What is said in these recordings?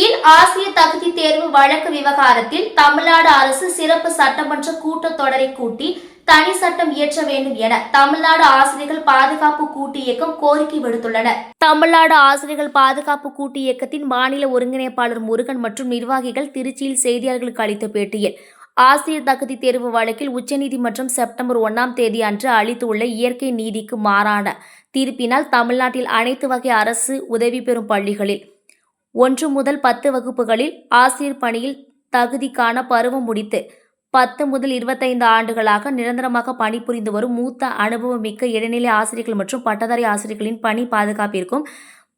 திருச்சியில் ஆசிய தகுதி தேர்வு வழக்கு விவகாரத்தில் தமிழ்நாடு அரசு சிறப்பு சட்டமன்ற கூட்டத்தொடரை கூட்டி தனி சட்டம் இயற்ற வேண்டும் என தமிழ்நாடு ஆசிரியர்கள் பாதுகாப்பு கூட்டு இயக்கம் கோரிக்கை விடுத்துள்ளன. தமிழ்நாடு ஆசிரியர்கள் பாதுகாப்பு கூட்டு இயக்கத்தின் மாநில ஒருங்கிணைப்பாளர் முருகன் மற்றும் நிர்வாகிகள் திருச்சியில் செய்தியாளர்களுக்கு அளித்த பேட்டியில் ஆசிரியர் தகுதி தேர்வு வழக்கில் உச்சநீதிமன்றம் செப்டம்பர் ஒன்றாம் தேதி அன்று அளித்துள்ள இயற்கை நீதிக்கு மாறான தீர்ப்பினால் தமிழ்நாட்டில் அனைத்து வகை அரசு உதவி பெறும் பள்ளிகளில் ஒன்று முதல் பத்து வகுப்புகளில் ஆசிரியர் பணியில் தகுதிக்கான பருவம் முடித்து பத்து முதல் இருபத்தைந்து ஆண்டுகளாக நிரந்தரமாக பணிபுரிந்து வரும் மூத்த அனுபவமிக்க இடைநிலை ஆசிரியர்கள் மற்றும் பட்டதாரி ஆசிரியர்களின் பணி பாதுகாப்பிற்கும்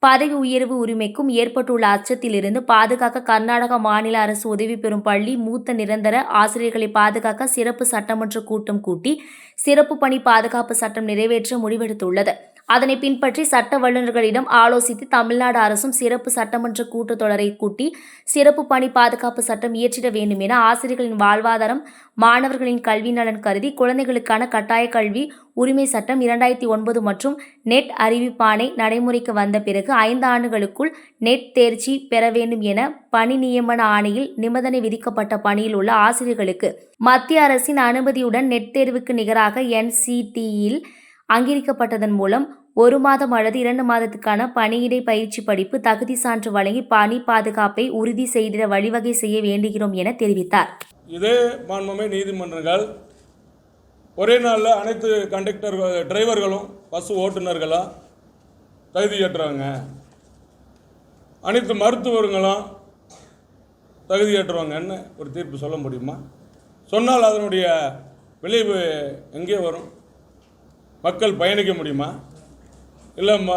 பதவி உயர்வு உரிமைக்கும் ஏற்பட்டுள்ள அச்சத்திலிருந்து பாதுகாக்க கர்நாடக மாநில அரசு உதவி பெறும் பள்ளி மூத்த நிரந்தர ஆசிரியர்களை பாதுகாக்க சிறப்பு சட்டமன்ற கூட்டம் கூட்டி சிறப்பு பணி பாதுகாப்பு சட்டம் நிறைவேற்ற முடிவெடுத்துள்ளது. அதனை பின்பற்றி சட்ட வல்லுநர்களிடம் ஆலோசித்து தமிழ்நாடு அரசும் சிறப்பு சட்டமன்ற கூட்டத்தொடரை கூட்டி சிறப்பு பணி பாதுகாப்பு சட்டம் இயற்றிட வேண்டும் என ஆசிரியர்களின் வாழ்வாதாரம் மாணவர்களின் கல்வி நலன் கருதி குழந்தைகளுக்கான கட்டாய கல்வி உரிமை சட்டம் இரண்டாயிரத்தி ஒன்பது மற்றும் நெட் அறிவிப்பாணை நடைமுறைக்கு வந்த பிறகு ஐந்து ஆண்டுகளுக்குள் நெட் தேர்ச்சி பெற வேண்டும் என பணி நியமன ஆணையில் நிபந்தனை விதிக்கப்பட்ட பணியில் உள்ள ஆசிரியர்களுக்கு மத்திய அரசின் அனுமதியுடன் நெட் தேர்வுக்கு நிகராக என்சிடியில் அங்கீகரிக்கப்பட்டதன் மூலம் ஒரு மாதம் அல்லது இரண்டு மாதத்துக்கான பணியிடை பயிற்சி படிப்பு தகுதி சான்று வழங்கி பணி பாதுகாப்பை உறுதி செய்திட வழிவகை செய்ய வேண்டுகிறோம் என தெரிவித்தார். இதே மாண்புமை நீதிமன்றங்கள் ஒரே நாளில் அனைத்து கண்டக்டர்கள் டிரைவர்களும் பஸ் ஓட்டுநர்களும் தகுதியற்றவங்க அனைத்து மருத்துவர்களும் தகுதியற்றவங்கன்னு ஒரு தீர்ப்பு சொல்ல முடியுமா? சொன்னால் அதனுடைய விளைவு எங்கே வரும்? மக்கள் பயணிக்க முடியுமா? இல்லை ம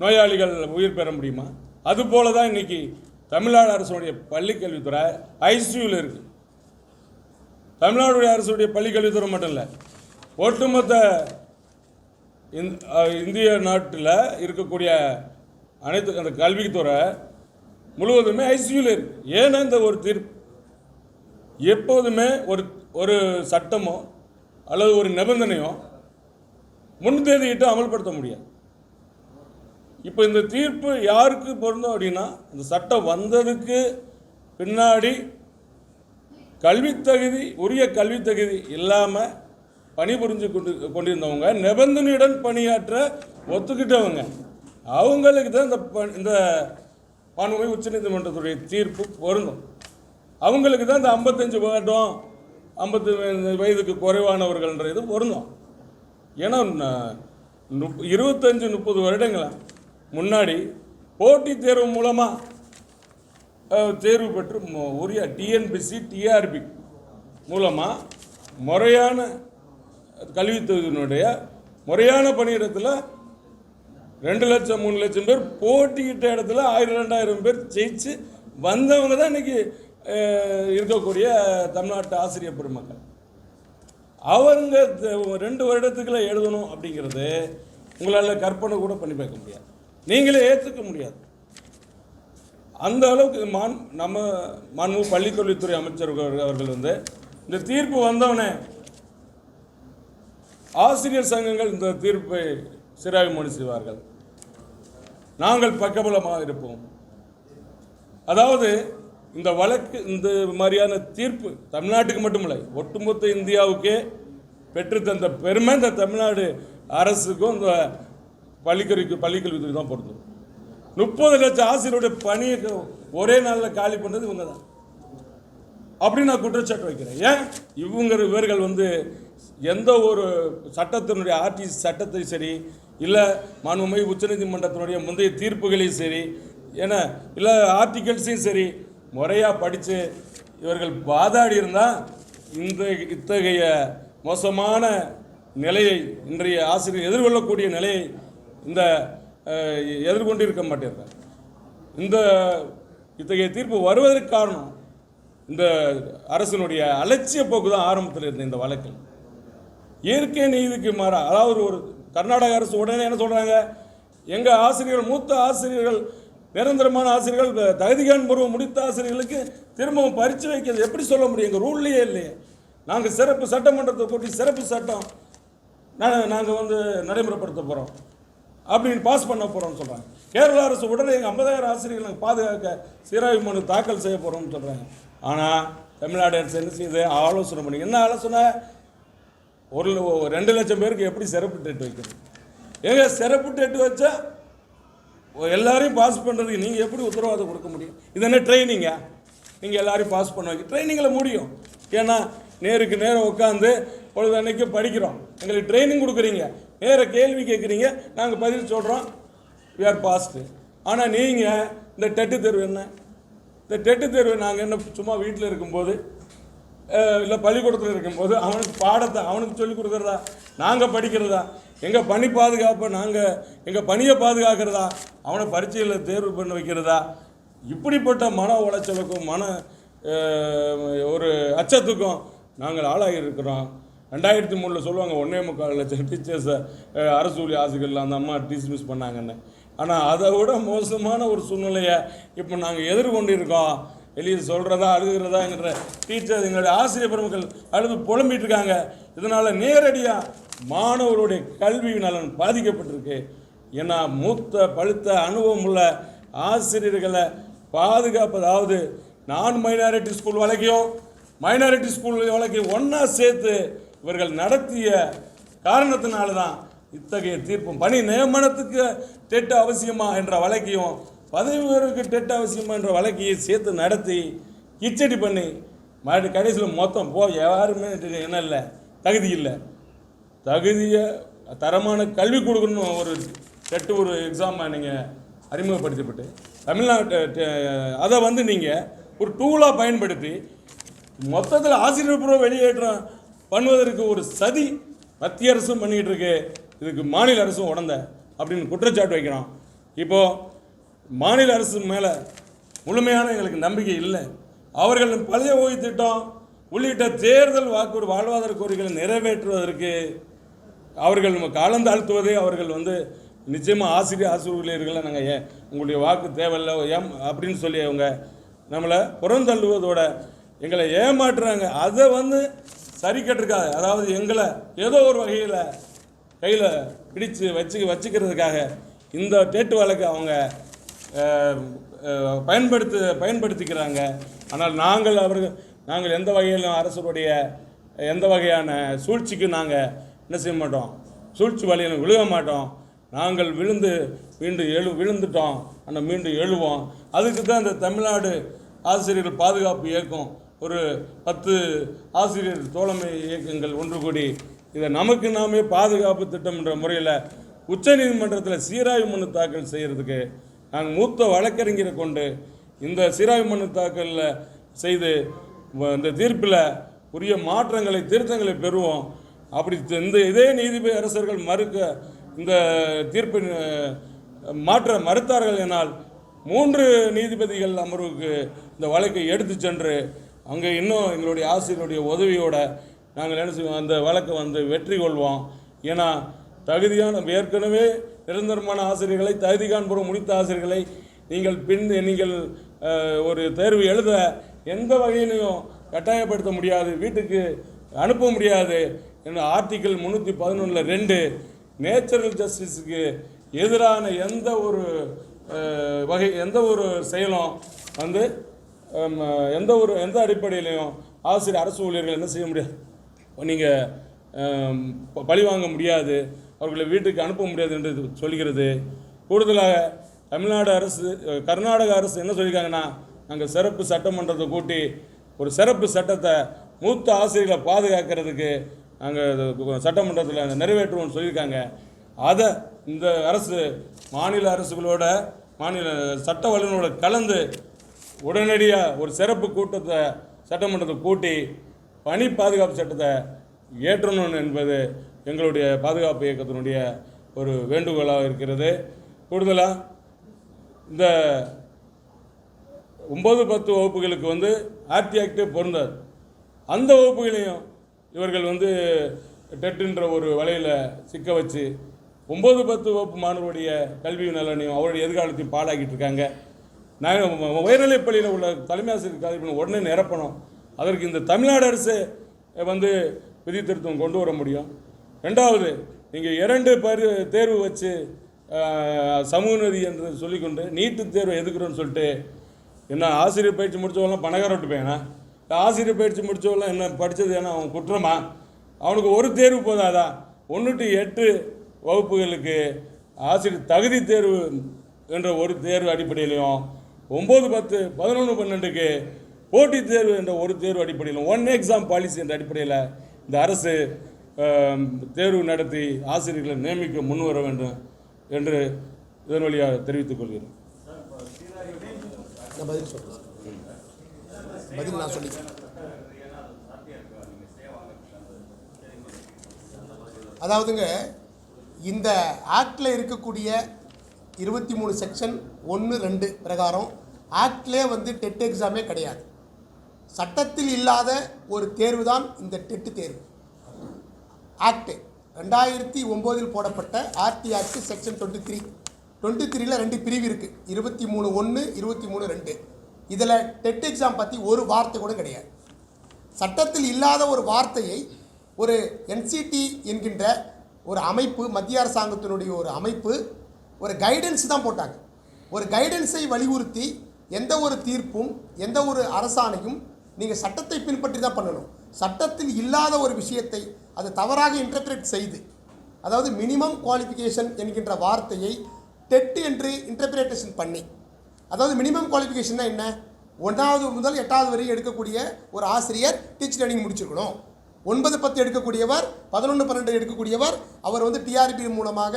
நோயாளிகள் உயிர் பெற முடியுமா? அதுபோல தான் இன்னைக்கு தமிழ்நாடு அரசுடைய பள்ளிக்கல்வித்துறை ஐசியூவில் இருக்குது தமிழ்நாடு அரசுடைய பள்ளிக்கல்வித்துறை மட்டும் இல்லை ஒட்டுமொத்த இந்திய நாட்டில் இருக்கக்கூடிய அனைத்து அந்த கல்வித்துறை முழுவதுமே ஐசியூவில் இருக்குது ஏன்னா இந்த ஒரு தீர்ப்பு எப்போதுமே ஒரு ஒரு சட்டமோ அல்லது ஒரு நிபந்தனையோ முன் தேதியிட்டு அமல்படுத்த முடியாது. இப்போ இந்த தீர்ப்பு யாருக்கு பொருந்தும் அப்படின்னா இந்த சட்டம் வந்ததுக்கு பின்னாடி கல்வித்தகுதி உரிய கல்வித்தகுதி இல்லாமல் பணிபுரிஞ்சு கொண்டு கொண்டிருந்தவங்க நிபந்தனையுடன் பணியாற்ற ஒத்துக்கிட்டவங்க அவங்களுக்கு தான் இந்த ப- இந்த பான்மை உச்சநீதிமன்றத்துடைய தீர்ப்பு பொருந்தும். அவங்களுக்கு தான் இந்த ஐம்பத்தஞ்சு வருடம் ஐம்பத்தி வயதுக்கு குறைவானவர்கள்ன்ற இது பொருந்தும். ஏன்னா இருபத்தஞ்சி இருபத்தஞ்சு முப்பது வருடங்களா? முன்னாடி போட்டித் தேர்வு மூலமாக தேர்வு பெற்று உரிய டிஎன்பிசி டிஆர்பி மூலமாக முறையான கல்வித்துறையினுடைய முறையான பணியிடத்தில் ரெண்டு லட்சம் மூணு லட்சம் பேர் போட்டியிட்ட இடத்துல ஆயிரம் ரெண்டாயிரம் பேர் ஜெயிச்சு வந்தவங்க தான் இன்னைக்கு இருக்கக்கூடிய தமிழ்நாட்டு ஆசிரியர் பெருமக்கள். அவங்க ரெண்டு வருடத்துக்குள்ள எழுதணும் அப்படிங்கிறது உங்களால் கற்பனை கூட பண்ணி பார்க்க முடியாது. நீங்களே ஏற்றுக்க முடியாது. அந்த அளவுக்கு மான் நம்ம மாண்பு பள்ளிக்கல்வித்துறை அமைச்சர் அவர்கள் வந்து இந்த தீர்ப்பு வந்தவனே ஆசிரியர் சங்கங்கள் இந்த தீர்ப்பை சிராய்மொழி செய்வார்கள். நாங்கள் பக்கபலமாக இருப்போம். அதாவது இந்த வழக்கு இந்த மாதிரியான தீர்ப்பு தமிழ்நாட்டுக்கு மட்டுமில்லை ஒட்டுமொத்த இந்தியாவுக்கே பெற்றுத்தந்த பெருமை இந்த தமிழ்நாடு அரசுக்கும் இந்த பள்ளிக்கல்விக்கு பள்ளிக்கல்வித்துறை தான் பொறுத்து முப்பது லட்சம் ஆசிரியருடைய பணியை ஒரே நாளில் காலி பண்ணது இவங்க தான் அப்படின்னு நான் குற்றச்சாட்டு வைக்கிறேன். ஏன்? இவங்க இவர்கள் வந்து எந்த ஒரு சட்டத்தினுடைய ஆர்டிசி சட்டத்தை சரி இல்லை மாண்புமை உச்சநீதிமன்றத்தினுடைய முந்தைய தீர்ப்புகளையும் சரி ஏன்னா இல்லை ஆர்டிகல்ஸையும் சரி முறையாக படித்து இவர்கள் வாதாடி இருந்தால் இந்த இத்தகைய மோசமான நிலையை இன்றைய ஆசிரியர் எதிர்கொள்ளக்கூடிய நிலையை இந்த எதிர்கொண்டு இருக்க மாட்டீர்கள். இந்த இத்தகைய தீர்ப்பு வருவதற்கு காரணம் இந்த அரசினுடைய அலட்சிய போக்கு தான் ஆரம்பத்தில் இருந்த இந்த வழக்கில். இயற்கை நீதிக்கு மாறா அதாவது ஒரு கர்நாடக அரசு உடனே என்ன சொல்கிறாங்க எங்கள் ஆசிரியர்கள் மூத்த ஆசிரியர்கள் நிரந்தரமான ஆசிரியர்கள் தகுதிகான் பருவம் முடித்த ஆசிரியர்களுக்கு திரும்பவும் பரிச்சு வைக்கிறது எப்படி சொல்ல முடியும்? எங்கள் ரூல்லையே இல்லையே. நாங்கள் சிறப்பு சட்டமன்றத்தை கூட்டி சிறப்பு சட்டம் நாங்கள் வந்து நடைமுறைப்படுத்த போகிறோம் அப்படின்னு பாஸ் பண்ண போகிறோம்னு சொல்கிறாங்க கேரள அரசு உடனே எங்கள் ஐம்பதாயிரம் ஆசிரியர்களை நாங்கள் பாதுகாக்க சீராய்வு மனு தாக்கல் செய்ய போகிறோம்னு சொல்கிறாங்க ஆனால் தமிழ்நாடு அரசு என்ன செய்யுது? ஆலோசனை பண்ணி என்ன ஆலோசனை? ஒரு ரெண்டு லட்சம் பேருக்கு எப்படி சிறப்பு டெட் வைக்கிறது? ஏங்க சிறப்பு டெட் வச்சா எல்லாரையும் பாஸ் பண்ணுறதுக்கு நீங்கள் எப்படி உத்தரவாதம் கொடுக்க முடியும்? இது என்ன ட்ரைனிங்கா நீங்கள் எல்லாரையும் பாஸ் பண்ண வைக்க ட்ரைனிங்கில் முடியும். ஏன்னா நேருக்கு நேரம் உட்காந்து பொழுது அன்னைக்கு படிக்கிறோம். எங்களுக்கு ட்ரைனிங் கொடுக்குறீங்க. வேறு கேள்வி கேட்குறீங்க நாங்கள் பதில் சொல்கிறோம் we ஆர் பாஸ்ட்டு ஆனால் நீங்கள் இந்த டெட்டு தேர்வு என்ன? இந்த டெட்டு தேர்வு நாங்கள் என்ன சும்மா வீட்டில் இருக்கும்போது இல்லை பள்ளிக்கூடத்தில் இருக்கும்போது அவனுக்கு பாடத்தை அவனுக்கு சொல்லிக் கொடுக்குறதா? நாங்கள் படிக்கிறதா? எங்கள் பணி பாதுகாப்பை நாங்கள் எங்கள் பணியை பாதுகாக்கிறதா? அவனை பரீட்சையில் தேர்வு பண்ண வைக்கிறதா? இப்படிப்பட்ட மன உளைச்சலுக்கும் மன ஒரு அச்சத்துக்கும் நாங்கள் ஆளாகி இருக்கிறோம். ரெண்டாயிரத்தி மூணில் சொல்லுவாங்க ஒன்றே முக்கால் லட்சம் டீச்சர்ஸை அரசு ஊழிய ஆசிரியர்கள் அந்த அம்மா டிஸ்மிஸ் பண்ணாங்கன்னு. ஆனால் அதை விட மோசமான ஒரு சூழ்நிலையை இப்போ நாங்கள் எதிர்கொண்டு இருக்கோம் வெளியே சொல்கிறதா அழுகிறதாங்கிற டீச்சர் எங்களுடைய ஆசிரியர் பெருமக்கள் அழுது புலம்பிட்டு இருக்காங்க. இதனால் நேரடியாக மாணவருடைய கல்வி நலன் பாதிக்கப்பட்டிருக்கு. ஏன்னா மூத்த பழுத்த அனுபவம் உள்ள ஆசிரியர்களை பாதுகாப்பதாவது நான் மைனாரிட்டி ஸ்கூல் வழக்கையும் மைனாரிட்டி ஸ்கூல் வழக்கையும் ஒன்றா சேர்த்து இவர்கள் நடத்திய காரணத்தினால தான் இத்தகைய தீர்ப்பும். பணி நியமனத்துக்கு டெட் அவசியமா என்ற வழக்கையும் பதவி உயர்வுக்கு டெட் அவசியமா என்ற வழக்கையும் சேர்த்து நடத்தி கிச்சடி பண்ணி மறுபடி கடைசியில் மொத்தம் போ யாருமே என்ன இல்லை தகுதி இல்லை. தகுதியை தரமான கல்வி கொடுக்கணும் ஒரு டெட்டு ஒரு எக்ஸாமை நீங்கள் அறிமுகப்படுத்தப்பட்டு தமிழ்நாட்டு அதை வந்து நீங்கள் ஒரு டூலாக பயன்படுத்தி மொத்தத்தில் ஆசிரியர் பூர்வ வெளியேற்றம் பண்ணுவதற்கு ஒரு சதி மத்திய அரசும் பண்ணிக்கிட்டு இருக்கு இதுக்கு மாநில அரசும் உடந்த அப்படின்னு குற்றச்சாட்டு வைக்கிறோம். இப்போது மாநில அரசு மேலே முழுமையான எங்களுக்கு நம்பிக்கை இல்லை. அவர்கள் பழைய ஓய்வு திட்டம் உள்ளிட்ட தேர்தல் வாக்கு வாழ்வாதார கோரிக்கைகளை நிறைவேற்றுவதற்கு அவர்கள் நம்ம காலந்தாழ்த்துவதே அவர்கள் வந்து நிச்சயமாக ஆசிரியர் ஆசிரியர்களை நாங்கள் ஏன் உங்களுடைய வாக்கு தேவையில்லை ஏம் அப்படின்னு சொல்லி அவங்க நம்மளை புறந்தள்ளுவதோட எங்களை ஏமாற்றுறாங்க. அதை வந்து சரி கேட்டிருக்காது அதாவது எங்களை ஏதோ ஒரு வகையில் கையில் பிடிச்சு வச்சு வச்சுக்கிறதுக்காக இந்த டேட்டு வழக்கு அவங்க பயன்படுத்து பயன்படுத்திக்கிறாங்க. ஆனால் நாங்கள் அவர்கள் நாங்கள் எந்த வகையிலும் அரசுடைய எந்த வகையான சூழ்ச்சிக்கு நாங்கள் என்ன செய்ய மாட்டோம்? சூழ்ச்சி வழியில் விழுக மாட்டோம். நாங்கள் விழுந்து மீண்டும் எழு விழுந்துட்டோம். ஆனால் மீண்டும் எழுவோம். அதுக்கு தான் இந்த தமிழ்நாடு ஆசிரியர்கள் பாதுகாப்பு இயக்கம் ஒரு பத்து ஆசிரியர் தோழமை இயக்கங்கள் ஒன்று கூடி இதை நமக்கு நாமே பாதுகாப்பு திட்டம் என்ற முறையில் உச்சநீதிமன்றத்தில் சீராய்வு மனு தாக்கல் செய்கிறதுக்கு நாங்கள் மூத்த வழக்கறிஞரை கொண்டு இந்த சீராய்வு மனு தாக்கலில் செய்து வ- இந்த தீர்ப்பில் உரிய மாற்றங்களை திருத்தங்களை பெறுவோம். அப்படி இந்த இதே நீதிபதி அரசர்கள் மறுக்க இந்த தீர்ப்பின் மாற்ற மறுத்தார்கள் என்னால் மூன்று நீதிபதிகள் அமர்வுக்கு இந்த வழக்கை எடுத்து சென்று அங்கே இன்னும் எங்களுடைய ஆசிரியருடைய உதவியோட நாங்கள் என்ன செய்வோம் அந்த வழக்கை வந்து வெற்றி கொள்வோம். ஏன்னா தகுதியான ஏற்கனவே நிரந்தரமான ஆசிரியர்களை தகுதி காண்புறம் முடித்த ஆசிரியர்களை நீங்கள் பின் நீங்கள் ஒரு தேர்வு எழுத எந்த வகையிலையும் கட்டாயப்படுத்த முடியாது வீட்டுக்கு அனுப்ப முடியாது என்ற ஆர்டிக்கிள் முந்நூற்றி பதினொன்றில் ரெண்டு நேச்சுரல் ஜஸ்டிஸுக்கு எதிரான எந்த ஒரு வகை எந்த ஒரு செயலும் வந்து எந்த ஒரு எந்த அடிப்படையிலையும் ஆசிரியர் அரசு ஊழியர்கள் என்ன செய்ய முடியாது. நீங்கள் பழி வாங்க முடியாது. அவர்களை வீட்டுக்கு அனுப்ப முடியாது என்று சொல்கிறது. கூடுதலாக தமிழ்நாடு அரசு கர்நாடக அரசு என்ன சொல்லியிருக்காங்கன்னா நாங்கள் சிறப்பு சட்டமன்றத்தை கூட்டி ஒரு சிறப்பு சட்டத்தை மூத்த ஆசிரியர்களை பாதுகாக்கிறதுக்கு நாங்கள் சட்டமன்றத்தில் நிறைவேற்றுவோம்னு சொல்லியிருக்காங்க. அதை இந்த அரசு மாநில அரசுகளோட மாநில சட்ட வல்லுநரோட கலந்து உடனடியாக ஒரு சிறப்பு கூட்டத்தை சட்டமன்றத்தை கூட்டி பணி பாதுகாப்பு சட்டத்தை ஏற்றணும் என்பது எங்களுடைய பாதுகாப்பு இயக்கத்தினுடைய ஒரு வேண்டுகோளாக இருக்கிறது. கூடுதலாக இந்த ஒம்பது பத்து வகுப்புகளுக்கு வந்து ஆர்டி ஆக்டே பொருந்தாது. அந்த வகுப்புகளையும் இவர்கள் வந்து டெட்டுன்ற ஒரு வலையில் சிக்க வச்சு ஒம்பது பத்து வகுப்பு மாணவருடைய கல்வி நலனையும் அவருடைய எதிர்காலத்தையும் பாழாக்கிட்டு இருக்காங்க. நாங்கள் உயர்நிலைப் பள்ளியில் உள்ள தலைமை ஆசிரியர் கல்வி உடனே நிரப்பணும். அதற்கு இந்த தமிழ்நாடு அரசு வந்து விதி திருத்தம் கொண்டு வர முடியும். ரெண்டாவது நீங்கள் இரண்டு பரு தேர்வு வச்சு சமூக நீதி என்று சொல்லிக்கொண்டு நீட்டு தேர்வை எதுக்குறோன்னு சொல்லிட்டு என்ன ஆசிரியர் பயிற்சி முடிச்சவங்களாம் பணக்கார விட்டு பையனா? ஆசிரியர் பயிற்சி முடிச்சவங்களாம் என்ன படித்தது ஏன்னா அவன் குற்றமா? அவனுக்கு ஒரு தேர்வு போதாதா? ஒன்று டு எட்டு வகுப்புகளுக்கு ஆசிரியர் தகுதி தேர்வு என்ற ஒரு தேர்வு அடிப்படையிலையும் ஒம்பது பத்து பதினொன்று பன்னெண்டுக்கு போட்டித் தேர்வு என்ற ஒரு தேர்வு அடிப்படையில் ஒன் எக்ஸாம் பாலிசி என்ற அடிப்படையில் இந்த அரசு தேர்வு நடத்தி ஆசிரியர்களை நியமிக்க முன்வர வேண்டும் என்று இதன் வழியாக தெரிவித்துக் கொள்கிறேன். பதில் பதில் நான் சொல்லி அதாவதுங்க இந்த ஆக்டில் இருக்கக்கூடிய இருபத்தி மூணு செக்ஷன் ஒன்று ரெண்டு பிரகாரம் ஆக்ட்லேயே வந்து டெட் எக்ஸாமே கிடையாது. சட்டத்தில் இல்லாத ஒரு தேர்வு தான் இந்த டெட்டு தேர்வு. ஆக்டு ரெண்டாயிரத்தி ஒம்போதில் போடப்பட்ட RTE act section twenty three. Twenty த்ரீல ரெண்டு பிரிவு இருக்குது இருபத்தி மூணு ஒன்று இருபத்தி மூணு ரெண்டு. இதில் டெட் எக்ஸாம் பற்றி ஒரு வார்த்தை கூட கிடையாது. சட்டத்தில் இல்லாத ஒரு வார்த்தையை ஒரு என்சிடி என்கின்ற ஒரு அமைப்பு மத்திய அரசாங்கத்தினுடைய ஒரு அமைப்பு ஒரு கைடன்ஸ் தான் போட்டாங்க. ஒரு கைடன்ஸை வலியுறுத்தி எந்த ஒரு தீர்ப்பும் எந்த ஒரு அரசாணையும் நீங்கள் சட்டத்தை பின்பற்றி தான் பண்ணணும். சட்டத்தில் இல்லாத ஒரு விஷயத்தை அது தவறாக இன்டர்பிரேட் செய்து அதாவது மினிமம் குவாலிஃபிகேஷன் என்கின்ற வார்த்தையை டெட் என்று இன்டர்பிரேட்டேஷன் பண்ணி அதாவது மினிமம் குவாலிஃபிகேஷன்னா என்ன? ஒன்றாவது முதல் எட்டாவது வரை எடுக்கக்கூடிய ஒரு ஆசிரியர் டீச்சர் ட்ரைனிங் முடிச்சிருக்கணும். ஒன்பது பத்து எடுக்கக்கூடியவர் பதினொன்று பன்னெண்டு எடுக்கக்கூடியவர் அவர் வந்து டிஆர்பி மூலமாக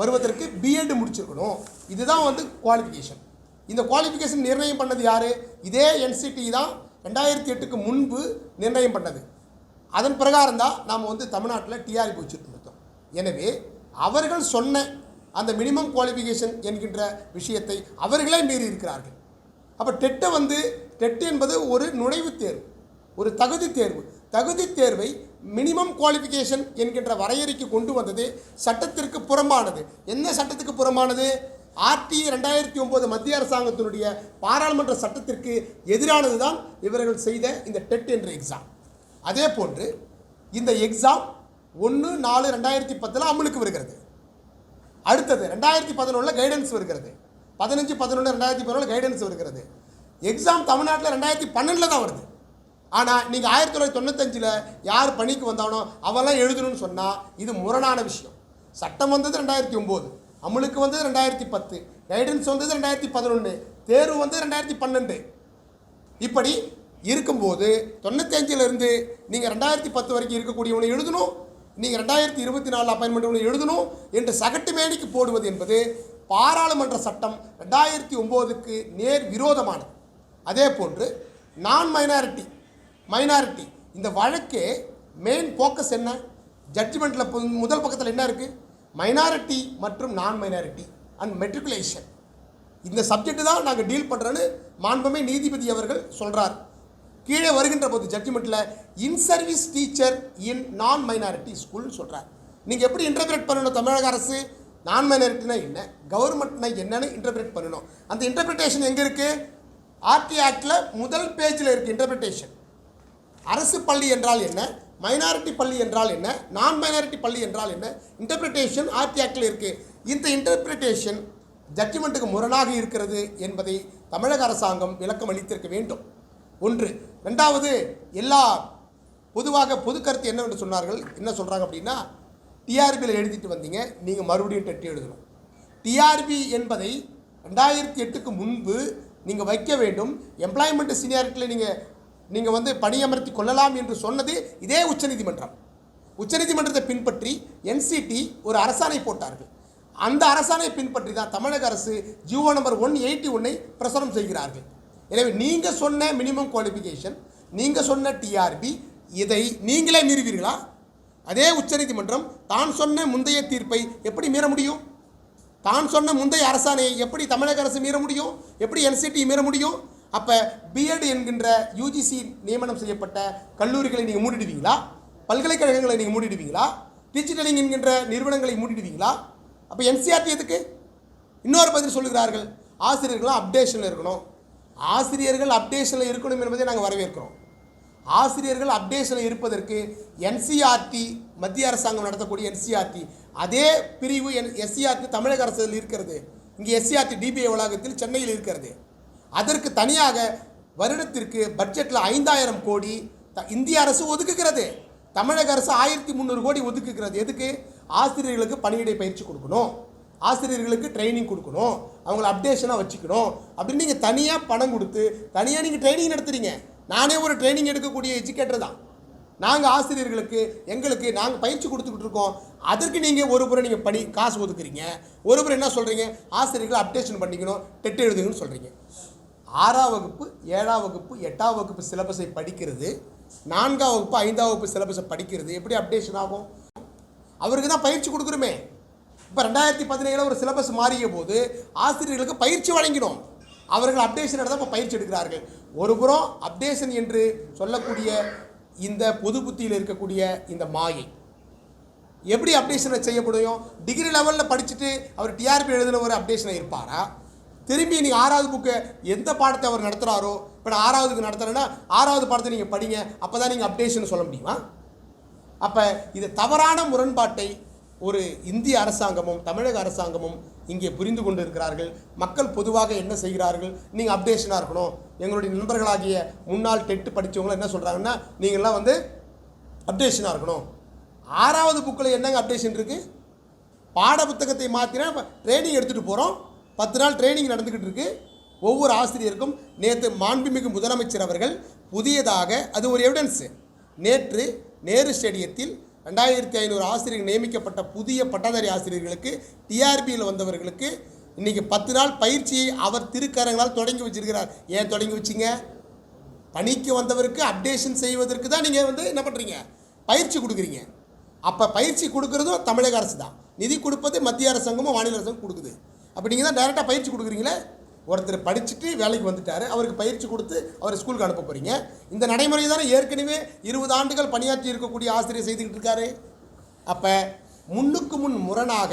வருவதற்கு பிஎட் முடிச்சிருக்கணும். இதுதான் வந்து குவாலிஃபிகேஷன் இந்த குவாலிஃபிகேஷன் நிர்ணயம் பண்ணது யார்? இதே என்சிடி தான் ரெண்டாயிரத்தி எட்டுக்கு முன்பு நிர்ணயம் பண்ணது. அதன் பிரகாரம் தான் நாம் வந்து தமிழ்நாட்டில் டிஆர்பி வச்சுட்டு இருந்தோம் எனவே அவர்கள் சொன்ன அந்த மினிமம் குவாலிஃபிகேஷன் என்கின்ற விஷயத்தை அவர்களே மீறி இருக்கிறார்கள். அப்போ டெட்டை வந்து டெட் என்பது ஒரு நுழைவுத் தேர்வு ஒரு தகுதி தேர்வு. தகுதி தேர்வை மினிமம் குவாலிஃபிகேஷன் என்கின்ற வரையறைக்கு கொண்டு வந்தது சட்டத்திற்கு புறம்பானது. என்ன சட்டத்துக்கு புறம்பானது? ஆர்டி ரெண்டாயிரத்தி ஒம்பது மத்திய அரசாங்கத்தினுடைய பாராளுமன்ற சட்டத்திற்கு எதிரானது தான் இவர்கள் செய்த இந்த டெட் என்ற எக்ஸாம். அதே போன்று இந்த எக்ஸாம் ஒன்று நாலு ரெண்டாயிரத்தி பத்தில் அமலுக்கு வருகிறது. அடுத்தது ரெண்டாயிரத்தி பதினொன்றில் கைடன்ஸ் வருகிறது. பதினஞ்சு பதினொன்று ரெண்டாயிரத்தி பதினொன்று கைடன்ஸ் வருகிறது. எக்ஸாம் தமிழ்நாட்டில் ரெண்டாயிரத்தி பன்னெண்டில் தான் வருது. ஆனால் நீங்கள் ஆயிரத்தி தொள்ளாயிரத்தி தொண்ணூத்தஞ்சில் யார் பணிக்கு வந்தானோ அவெல்லாம் எழுதணும்னு சொன்னால் இது முரணான விஷயம். சட்டம் வந்தது ரெண்டாயிரத்தி ஒம்பது அமலுக்கு வந்தது ரெண்டாயிரத்தி பத்து கைடன்ஸ் வந்தது ரெண்டாயிரத்தி பதினொன்று தேர்வு வந்து ரெண்டாயிரத்தி பன்னெண்டு. இப்படி இருக்கும்போது தொண்ணூத்தஞ்சிலிருந்து நீங்கள் ரெண்டாயிரத்தி பத்து வரைக்கும் இருக்கக்கூடியவனை எழுதணும் நீங்கள் ரெண்டாயிரத்தி இருபத்தி நாலு அப்பாயின்மெண்ட் ஒன்று எழுதணும் என்று சகட்டு மேனிக்கு போடுவது என்பது பாராளுமன்ற சட்டம் ரெண்டாயிரத்தி ஒம்போதுக்கு நேர் விரோதமானது. அதே போன்று நான் மைனாரிட்டி மைனாரிட்டி இந்த வழக்கே மெயின் ஃபோக்கஸ் என்ன? ஜட்ஜ்மெண்ட்டில் முதல் பக்கத்தில் என்ன இருக்குது மைனாரிட்டி மற்றும் நான் மைனாரிட்டி அண்ட் மெட்ரிகுலேஷன் இந்த சப்ஜெக்ட் தான் நாங்கள் டீல் பண்ணுறோன்னு மாண்புமை நீதிபதி அவர்கள் சொல்கிறார் கீழே வருகின்ற போது ஜட்ஜ்மெண்ட்டில் இன் சர்வீஸ் டீச்சர் இன் நான் மைனாரிட்டி ஸ்கூல்னு சொல்கிறார் நீங்கள் எப்படி இன்டர்பிரேட் பண்ணணும் தமிழக அரசு? நான் மைனாரிட்டினா என்ன? கவர்மெண்ட்னா என்னன்னு இன்டர்பிரேட் பண்ணணும். அந்த இன்டர்பிரிட்டேஷன் எங்கே இருக்குது ஆர்டி ஆக்டில் முதல் பேஜில் இருக்குது இன்டர்பிரிட்டேஷன் அரசு பள்ளி என்றால் என்ன? மைனாரிட்டி பள்ளி என்றால் என்ன? நான் மைனாரிட்டி பள்ளி என்றால் என்ன? இன்டர்பிரிட்டேஷன் ஆர்டி ஆக்டில் இருக்குது இந்த இன்டர்பிரிட்டேஷன் ஜட்ஜ்மெண்ட்டுக்கு முரணாக இருக்கிறது என்பதை தமிழக அரசாங்கம் விளக்கம் அளித்திருக்க வேண்டும். ஒன்று. ரெண்டாவது எல்லா பொதுவாக பொது கருத்து என்னவென்று சொன்னார்கள்? என்ன சொல்கிறாங்க அப்படின்னா டிஆர்பியில் எழுதிட்டு வந்தீங்க நீங்கள் மறுபடியும் டெட்டி எழுதணும். டிஆர்பி என்பதை ரெண்டாயிரத்தி எட்டுக்கு முன்பு நீங்கள் வைக்க வேண்டும். எம்ப்ளாய்மெண்ட் சீனியாரிட்டியில் நீங்கள் நீங்கள் வந்து பணியமர்த்தி கொள்ளலாம் என்று சொன்னது இதே உச்சநீதிமன்றம். உச்சநீதிமன்றத்தை பின்பற்றி என்சிடி ஒரு அரசாணை போட்டார்கள். அந்த அரசாணையை பின்பற்றி தான் தமிழக அரசு ஜியோ நம்பர் ஒன் எயிட்டி ஒன்னை பிரசுரம் செய்கிறார்கள். எனவே நீங்கள் சொன்ன மினிமம் குவாலிஃபிகேஷன் நீங்கள் சொன்ன டிஆர்பி இதை நீங்களே மீறுவீர்களா? அதே உச்சநீதிமன்றம் தான் சொன்ன முந்தைய தீர்ப்பை எப்படி மீற முடியும்? தான் சொன்ன முந்தைய அரசாணையை எப்படி தமிழக அரசு மீற முடியும்? எப்படி என்சிடி மீற முடியும்? அப்போ பிஎட் என்கின்ற யூஜிசி நியமனம் செய்யப்பட்ட கல்லூரிகளை நீங்கள் மூடிடுவீங்களா? பல்கலைக்கழகங்களை நீங்கள் மூடிடுவீங்களா? டிஜிட்டலிங் என்கின்ற நிறுவனங்களை மூடிடுவீங்களா? அப்போ என்சிஆர்டி எதுக்கு? இன்னொரு பதில் சொல்லுகிறார்கள். ஆசிரியர்களும் அப்டேஷனில் இருக்கணும். ஆசிரியர்கள் அப்டேஷனில் இருக்கணும் என்பதை நாங்கள் வரவேற்கிறோம். ஆசிரியர்கள் அப்டேஷனில் இருப்பதற்கு என்சிஆர்டி மத்திய அரசாங்கம் நடத்தக்கூடிய என்சிஆர்டி அதே பிரிவு என் எஸ்சிஆர்டி தமிழக அரசில் இருக்கிறது. இங்கே எஸ்சிஆர்டி டிபிஐ வளாகத்தில் சென்னையில் இருக்கிறது. அதற்கு தனியாக வருடத்திற்கு பட்ஜெட்டில் ஐந்தாயிரம் கோடி த- இந்திய அரசு ஒதுக்குகிறது. தமிழக அரசு ஆயிரத்தி முந்நூறு கோடி ஒதுக்குகிறது. எதுக்கு? ஆசிரியர்களுக்கு பணியிடை பயிற்சி கொடுக்கணும். ஆசிரியர்களுக்கு ட்ரைனிங் கொடுக்கணும். அவங்கள அப்டேஷனாக வச்சுக்கணும். அப்படின்னு நீங்கள் தனியாக பணம் கொடுத்து தனியாக நீங்கள் ட்ரைனிங் நடத்துறீங்க. நானே ஒரு ட்ரைனிங் எடுக்கக்கூடிய எஜுகேட்டர் தான். நாங்கள் ஆசிரியர்களுக்கு எங்களுக்கு நாங்கள் பயிற்சி கொடுத்துக்கிட்டு இருக்கோம். அதற்கு நீங்கள் ஒரு புறம் நீங்கள் பணி காசு ஒதுக்குறீங்க. ஒரு புறம் என்ன சொல்கிறீங்க ஆசிரியர்களை அப்டேஷன் பண்ணிக்கணும் டெட் எழுதுங்கன்னு சொல்கிறீங்க ஆறாம் வகுப்பு ஏழாம் வகுப்பு எட்டாம் வகுப்பு சிலபஸை படிக்கிறது. நான்காம் வகுப்பு ஐந்தாம் வகுப்பு சிலபஸை படிக்கிறது. எப்படி அப்டேஷன் ஆகும்? அவருக்கு தான் பயிற்சி கொடுக்குறோமே. இப்போ ரெண்டாயிரத்தி பதினேழில் ஒரு சிலபஸ் மாறிய போது ஆசிரியர்களுக்கு பயிற்சி வழங்கினோம். அவர்கள் அப்டேஷன் தான் இப்போ பயிற்சி எடுக்கிறார்கள். ஒரு புறம் அப்டேஷன் என்று சொல்லக்கூடிய இந்த பொது புத்தியில் இருக்கக்கூடிய இந்த மாயை. எப்படி அப்டேஷனை செய்ய முடியும் டிகிரி லெவலில் படிச்சுட்டு அவர் டிஆர்பி எழுதின ஒரு அப்டேஷனை இருப்பாரா? திரும்பி நீங்கள் ஆறாவது புக்கு எந்த பாடத்தை அவர் நடத்துகிறாரோ இப்போ நான் ஆறாவதுக்கு நடத்துகிறேன்னா ஆறாவது பாடத்தை நீங்கள் படிங்க அப்போ தான் நீங்கள் அப்டேஷன் சொல்ல முடியுமா? அப்போ இது தவறான முரண்பாட்டை ஒரு இந்திய அரசாங்கமும் தமிழக அரசாங்கமும் இங்கே புரிந்து கொண்டு இருக்கிறார்கள் மக்கள் பொதுவாக என்ன செய்கிறார்கள்? நீங்கள் அப்டேஷனாக இருக்கணும். எங்களுடைய நண்பர்களாகிய முன்னாள் டெட்டு படித்தவங்களும் என்ன சொல்கிறாங்கன்னா நீங்கள்லாம் வந்து அப்டேஷனாக இருக்கணும். ஆறாவது புக்கில் என்னங்க அப்டேஷன் இருக்குது பாட புத்தகத்தை மாற்றினா ட்ரைனிங் எடுத்துகிட்டு போகிறோம் பத்து நாள் ட்ரைனிங் நடந்துக்கிட்டு இருக்கு. ஒவ்வொரு ஆசிரியருக்கும் நேற்று மாண்புமிகு முதலமைச்சர் அவர்கள் புதியதாக அது ஒரு எவிடன்ஸு நேற்று நேரு ஸ்டேடியத்தில் ரெண்டாயிரத்தி ஐநூறு ஆசிரியர்கள் நியமிக்கப்பட்ட புதிய பட்டதாரி ஆசிரியர்களுக்கு டிஆர்பியில் வந்தவர்களுக்கு இன்றைக்கி பத்து நாள் பயிற்சியை அவர் திருக்கரங்களால் தொடங்கி வச்சிருக்கிறார். ஏன் தொடங்கி வச்சிங்க? பணிக்கு வந்தவருக்கு அப்டேஷன் செய்வதற்கு தான் நீங்கள் வந்து என்ன பண்ணுறீங்க பயிற்சி கொடுக்குறீங்க. அப்போ பயிற்சி கொடுக்குறதும் தமிழக அரசு தான். நிதி கொடுப்பது மத்திய அரசாங்கமும் மாநில அரசாங்கம் கொடுக்குது. அப்போ நீங்கள் தான் டேரெக்டாக பயிற்சி கொடுக்குறீங்களே? ஒருத்தர் படிச்சுட்டு வேலைக்கு வந்துட்டார் அவருக்கு பயிற்சி கொடுத்து அவரை ஸ்கூலுக்கு அனுப்ப போகிறீங்க இந்த நடைமுறை தானே ஏற்கனவே இருபது ஆண்டுகள் பணியாற்றி இருக்கக்கூடிய ஆசிரியர் செய்துக்கிட்டு இருக்காரு. அப்போ முன்னுக்கு முன் முரணாக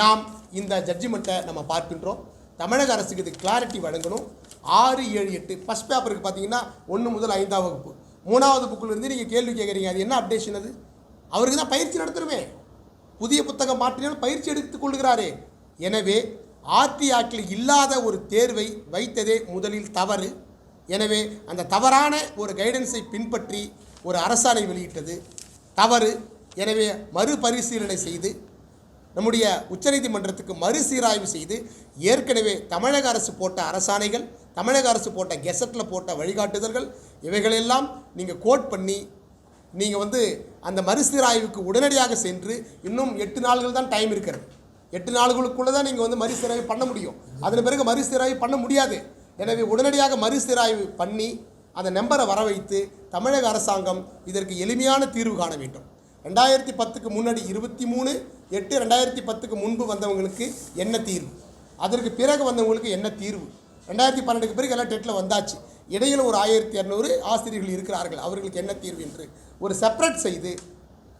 நாம் இந்த ஜட்ஜ்மெண்ட்டை நம்ம பார்க்கின்றோம். தமிழக அரசுக்கு இது கிளாரிட்டி வழங்கணும். ஆறு ஏழு எட்டு ஃபஸ்ட் பேப்பருக்கு பார்த்தீங்கன்னா ஒன்று முதல் ஐந்தாம் வகுப்பு. மூணாவது புக்கிலிருந்து நீங்கள் கேள்வி கேட்குறீங்க அது என்ன அப்டேஷன் அது? அவருக்கு தான் பயிற்சி நடத்துருமே புதிய புத்தகம் மாற்றினால் பயிற்சி எடுத்துக் கொள்கிறாரே எனவே ஆர்டி ஆக்டில் இல்லாத ஒரு தேர்வை வைத்ததே முதலில் தவறு. எனவே அந்த தவறான ஒரு கைடன்ஸை பின்பற்றி ஒரு அரசாணை வெளியிட்டது. தவறு. எனவே மறுபரிசீலனை செய்து நம்முடைய உச்சநீதிமன்றத்துக்கு மறுசீராய்வு செய்து ஏற்கனவே தமிழக அரசு போட்ட அரசாணைகள் தமிழக அரசு போட்ட கெசட்டில் போட்ட வழிகாட்டுதல்கள் இவைகளெல்லாம் நீங்கள் கோட் பண்ணி நீங்கள் வந்து அந்த மறுசீராய்வுக்கு உடனடியாக சென்று இன்னும் எட்டு நாள்கள் தான் டைம் இருக்கிறது. எட்டு நாள்களுக்குள்ளே தான் நீங்கள் வந்து மறுசீராய்வு பண்ண முடியும். அதன் பிறகு மறுசீராய்வு பண்ண முடியாது. எனவே உடனடியாக மறுசீராய்வு பண்ணி அந்த நம்பரை வர வைத்து தமிழக அரசாங்கம் இதற்கு எளிமையான தீர்வு காண வேண்டும். ரெண்டாயிரத்தி பத்துக்கு முன்னாடி இருபத்தி மூணு எட்டு ரெண்டாயிரத்தி பத்துக்கு முன்பு வந்தவங்களுக்கு என்ன தீர்வு? அதற்கு பிறகு வந்தவங்களுக்கு என்ன தீர்வு? ரெண்டாயிரத்தி பன்னெண்டுக்கு பிறகு எல்லாம் டெட்டில் வந்தாச்சு. இடையில் ஒரு ஆயிரத்தி இரநூறு ஆசிரியர்கள் இருக்கிறார்கள். அவர்களுக்கு என்ன தீர்வு என்று ஒரு செப்பரேட் செய்து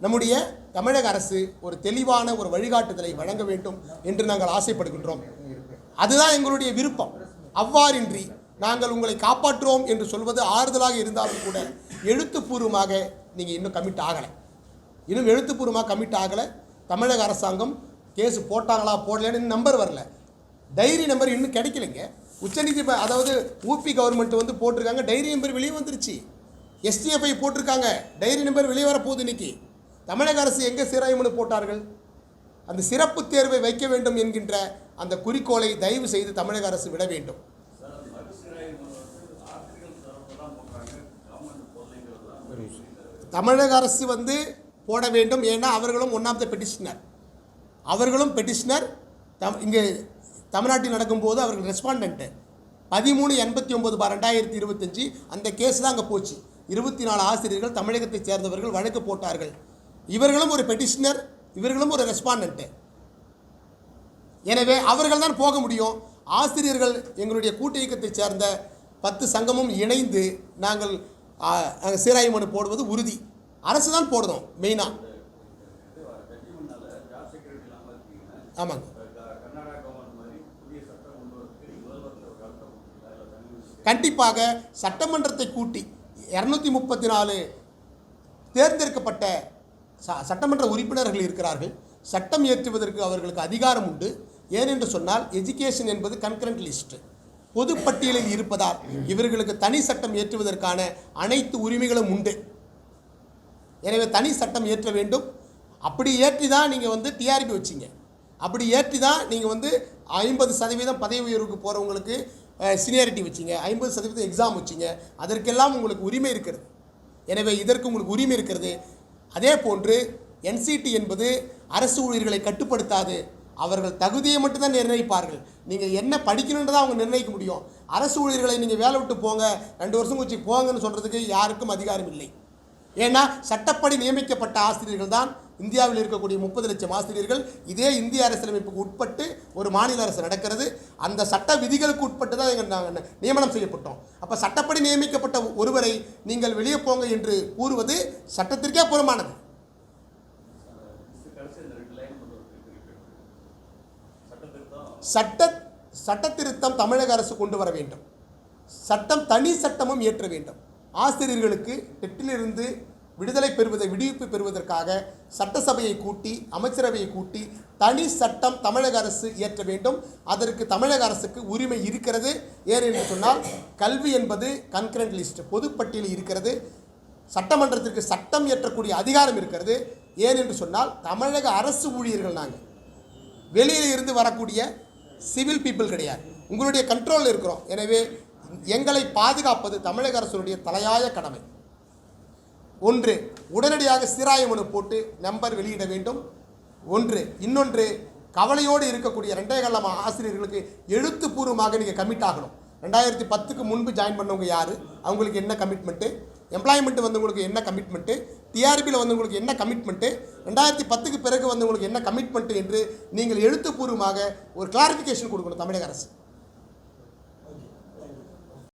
நம்முடைய தமிழக அரசு ஒரு தெளிவான ஒரு வழிகாட்டுதலை வழங்க வேண்டும் என்று நாங்கள் ஆசைப்படுகின்றோம். அதுதான் எங்களுடைய விருப்பம். அவ்வாறின்றி நாங்கள் உங்களை காப்பாற்றுவோம் என்று சொல்வது ஆறுதலாக இருந்தாலும் கூட எழுத்துப்பூர்வமாக நீங்கள் இன்னும் கமிட் ஆகலை. இன்னும் எழுத்துப்பூர்வமாக கமிட் ஆகலை. தமிழக அரசாங்கம் கேஸ் போட்டாங்களா போடலன்னு நம்பர் வரல. டைரி நம்பர் இன்னும் கிடைக்கலைங்க. உச்சநீதிம அதாவது ஊபி கவர்மெண்ட் வந்து போட்டிருக்காங்க. டைரி நம்பர் வெளியே வந்துருச்சு. எஸ்டிஎஃப்ஐ போட்டிருக்காங்க. டைரி நம்பர் வெளியே வர போகுது இன்னைக்கு. தமிழக அரசு எங்கே சீராய்மனு போட்டார்கள்? அந்த சிறப்பு தேர்வை வைக்க வேண்டும் என்கின்ற அந்த குறிக்கோளை தயவு செய்து தமிழக அரசு விட வேண்டும். தமிழக அரசு வந்து போட வேண்டும். ஏன்னா அவர்களும் ஒன் ஆஃப் த பெட்டிஷனர் அவர்களும் பெட்டிஷனர் தம் இங்கே தமிழ்நாட்டில் நடக்கும்போது அவர்கள் ரெஸ்பாண்டன்ட்டு பதிமூணு எண்பத்தி ஒம்பது பா ரெண்டாயிரத்தி இருபத்தஞ்சி அந்த கேஸ் தான் அங்கே போச்சு. இருபத்தி நாலு ஆசிரியர்கள் தமிழகத்தைச் சேர்ந்தவர்கள் வழக்கு போட்டார்கள். இவர்களும் ஒரு பெட்டிஷனர் இவர்களும் ஒரு ரெஸ்பாண்டன்ட்டு எனவே அவர்கள் தான் போக முடியும். ஆசிரியர்கள் எங்களுடைய கூட்டு இயக்கத்தைச் சேர்ந்த பத்து சங்கமும் இணைந்து நாங்கள் ஆ, மனு போடுவது உறுதி. அரசு தான் போடணும் மெயினாக ஆமாங்க. கண்டிப்பாக சட்டமன்றத்தை கூட்டி இரநூத்தி முப்பத்தி நாலு தேர்ந்தெடுக்கப்பட்ட ச சட்டமன்ற உறுப்பினர்கள் இருக்கிறார்கள். சட்டம் இயற்றுவதற்கு அவர்களுக்கு அதிகாரம் உண்டு. ஏனென்று சொன்னால் எஜுகேஷன் என்பது கன்கரண்ட் லிஸ்ட் பொதுப்பட்டியலில் இருப்பதால் இவர்களுக்கு தனி சட்டம் இயற்றுவதற்கான அனைத்து உரிமைகளும் உண்டு. எனவே தனி சட்டம் இயற்ற வேண்டும். அப்படி ஏற்றி தான் நீங்கள் வந்து டிஆர்பி வச்சிங்க. அப்படி ஏற்றி தான் நீங்கள் வந்து ஐம்பது சதவீதம் பதவி உயர்வுக்கு போகிறவங்களுக்கு சீனியாரிட்டி வச்சிங்க. ஐம்பது சதவீதம் எக்ஸாம் வச்சிங்க. அதற்கெல்லாம் உங்களுக்கு உரிமை இருக்கிறது. எனவே இதற்கு உங்களுக்கு உரிமை இருக்கிறது. அதே போன்று என்சிடி என்பது அரசு ஊழியர்களை கட்டுப்படுத்தாது. அவர்கள் தகுதியை மட்டும்தான் நிர்ணயிப்பார்கள். நீங்கள் என்ன படிக்கணுன்றதை அவங்க நிர்ணயிக்க முடியும். அரசு ஊழியர்களை நீங்கள் வேலை விட்டு போங்க. ரெண்டு வருஷம் கழிச்சு போங்கன்னு சொல்கிறதுக்கு யாருக்கும் அதிகாரம் இல்லை. ஏன்னா சட்டப்படி நியமிக்கப்பட்ட ஆசிரியர்கள் தான் இந்தியாவில் இருக்கக்கூடிய முப்பது லட்சம் ஆசிரியர்கள் இதே இந்திய அரசியலமைப்புக்கு உட்பட்டு ஒரு மாநில அரசு நடக்கிறது. அந்த சட்ட விதிகளுக்கு உட்பட்டு தான் எங்கள் நாங்கள் நியமனம் செய்யப்பட்டோம். அப்போ சட்டப்படி நியமிக்கப்பட்ட ஒருவரை நீங்கள் வெளியே போங்க என்று கூறுவது சட்டத்திற்கே புறமானது சட்ட சட்ட திருத்தம் தமிழக அரசு கொண்டு வர வேண்டும். சட்டம் தனி சட்டமும் இயற்ற வேண்டும். ஆசிரியர்களுக்கு டெட்டிலிருந்து விடுதலை பெறுவதை விடுவிப்பு பெறுவதற்காக சட்டசபையை கூட்டி அமைச்சரவையை கூட்டி தனி சட்டம் தமிழக அரசு இயற்ற வேண்டும். அதற்கு தமிழக அரசுக்கு உரிமை இருக்கிறது. ஏன் என்று சொன்னால் கல்வி என்பது கன்கரண்ட் லிஸ்ட் பொதுப்பட்டியல் இருக்கிறது. சட்டமன்றத்திற்கு சட்டம் இயற்றக்கூடிய அதிகாரம் இருக்கிறது. ஏன் என்று சொன்னால் தமிழக அரசு ஊழியர்கள் நாங்கள். வெளியில் இருந்து வரக்கூடிய சிவில் பீப்புள் கிடையாது. உங்களுடைய கண்ட்ரோலில் இருக்கிறோம். எனவே எங்களை பாதுகாப்பது தமிழக அரசுடைய தலையாய கடமை. ஒன்று உடனடியாக சீராய மனு போட்டு நம்பர் வெளியிட வேண்டும். ஒன்று இன்னொன்று கவலையோடு இருக்கக்கூடிய ரெண்டே காலம் ஆசிரியர்களுக்கு எழுத்துப்பூர்வமாக நீங்கள் கமிட் ஆகணும். ரெண்டாயிரத்தி பத்துக்கு முன்பு ஜாயின் பண்ணவங்க யார்? அவங்களுக்கு என்ன கமிட்மெண்ட்டு எம்ப்ளாய்மெண்ட் வந்தவங்களுக்கு என்ன கமிட்மெண்ட்டு டிஆர்பியில் வந்தவங்களுக்கு என்ன கமிட்மெண்ட்டு ரெண்டாயிரத்தி பத்துக்கு பிறகு வந்தவங்களுக்கு என்ன கமிட்மெண்ட்டு என்று நீங்கள் எழுத்துப்பூர்வமாக ஒரு கிளாரிஃபிகேஷன் கொடுக்கணும் தமிழக அரசு.